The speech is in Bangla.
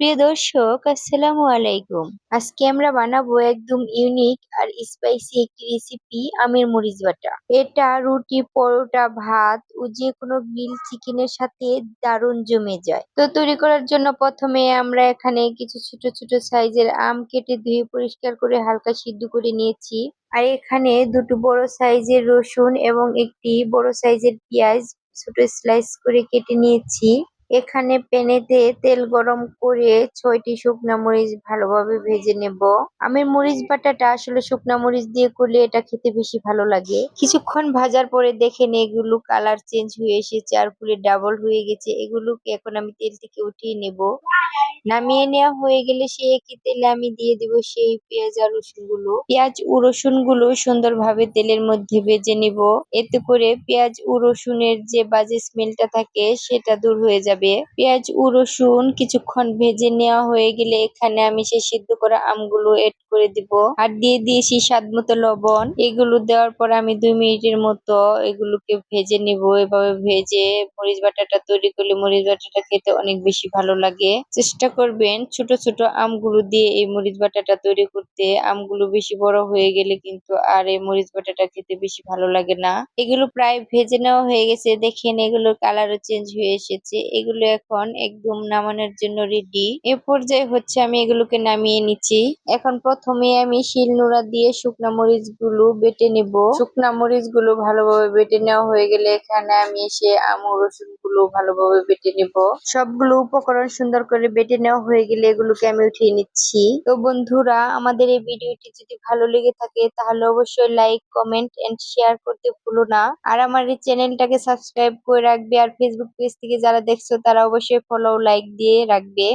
প্রিয় দর্শক, আসসালামু আলাইকুম। আজকে আমরা বানাবো একদম ইউনিক আর স্পাইসি একটি রেসিপি আমের মরিচ বাটা। এটা রুটি, পরোটা, ভাত ও যে কোনো গ্রিল চিকেনের সাথে দারুণ জমে যায়। তো তৈরি করার জন্য প্রথমে আমরা এখানে কিছু ছোট ছোট সাইজের আম কেটে ধুয়ে পরিষ্কার করে হালকা সিদ্ধ করে নিয়েছি। আর এখানে দুটো বড় সাইজের রসুন এবং একটি বড় সাইজের পেঁয়াজ ছোট স্লাইস করে কেটে নিয়েছি। এখানে প্যানেতে তেল গরম করে ছয়টি শুকনা মরিচ ভালোভাবে ভেজে নেব। আমি মরিচ বাটাটা আসলে শুকনা মরিচ দিয়ে করলে এটা খেতে বেশি ভালো লাগে। কিছুক্ষণ ভাজার পরে দেখেন এগুলো কালার চেঞ্জ হয়ে এসেছে আর ফুলে ডাবল হয়ে গেছে। এগুলোকে এখন আমি তেল থেকে উঠিয়ে নেব। নামিয়ে নেওয়া হয়ে গেলে সে একই তেলে আমি দিয়ে দিব সেই পেঁয়াজ আর রসুনগুলো পেঁয়াজ ও রসুনগুলো সুন্দরভাবে তেলের মধ্যে ভেজে নিব। এতে করে পেঁয়াজ ও রসুনের যে বাজে স্মেলটা থাকে সেটা দূর হয়ে যাবে। পেঁয়াজ ও রসুন কিছুক্ষণ ভেজে নেওয়া হয়ে গেলে এখানে আমি সেই সিদ্ধ করা আমগুলো এড করে দিব। আর দিয়ে দিয়েছি স্বাদ মতো লবণ। এগুলো দেওয়ার পর আমি দুই মিনিটের মতো এগুলোকে ভেজে নিব। এভাবে ভেজে মরিচ বাটাটা তৈরি করলে মরিচ বাটাটা খেতে অনেক বেশি ভালো লাগে। চেষ্টা করবেন ছোট ছোট আমগুলো দিয়ে এই মরিচ বাটাটা তৈরি করতে। আমগুলো বেশি বড় হয়ে গেলে কিন্তু আর এই মরিচ বাটাটা খেতে বেশি ভালো লাগে না। এগুলো প্রায় ভেজে নেওয়া হয়ে গেছে। দেখেন এগুলোর কালারও চেঞ্জ হয়ে এসেছে। এগুলো এখন একদম নামানোর জন্য রেডি এ পর্যায়ে হচ্ছে আমি এগুলোকে নামিয়ে নিচ্ছি। এখন প্রথমে আমি শিল নোড়া দিয়ে শুকনা মরিচগুলো বেটে নেব। শুকনা মরিচগুলো ভালোভাবে বেটে নেওয়া হয়ে গেলে এখানে আমি এসে আম রসুনগুলো ভালোভাবে বেটে নেব। সবগুলো উপকরণ সুন্দর করে বেটে নেওয়া হয়ে গেলে এগুলোকে আমি উঠিয়ে নিচ্ছি। তো বন্ধুরা, আমাদের এই ভিডিওটি যদি ভালো লেগে থাকে তাহলে অবশ্যই লাইক কমেন্ট এন্ড শেয়ার করতে ভুলো না। আর আমার এই চ্যানেলটাকে সাবস্ক্রাইব করে রাখবে। আর ফেসবুক পেজ থেকে যারা দেখছ তারা অবশ্যই ফলো লাইক দিয়ে রাখবে।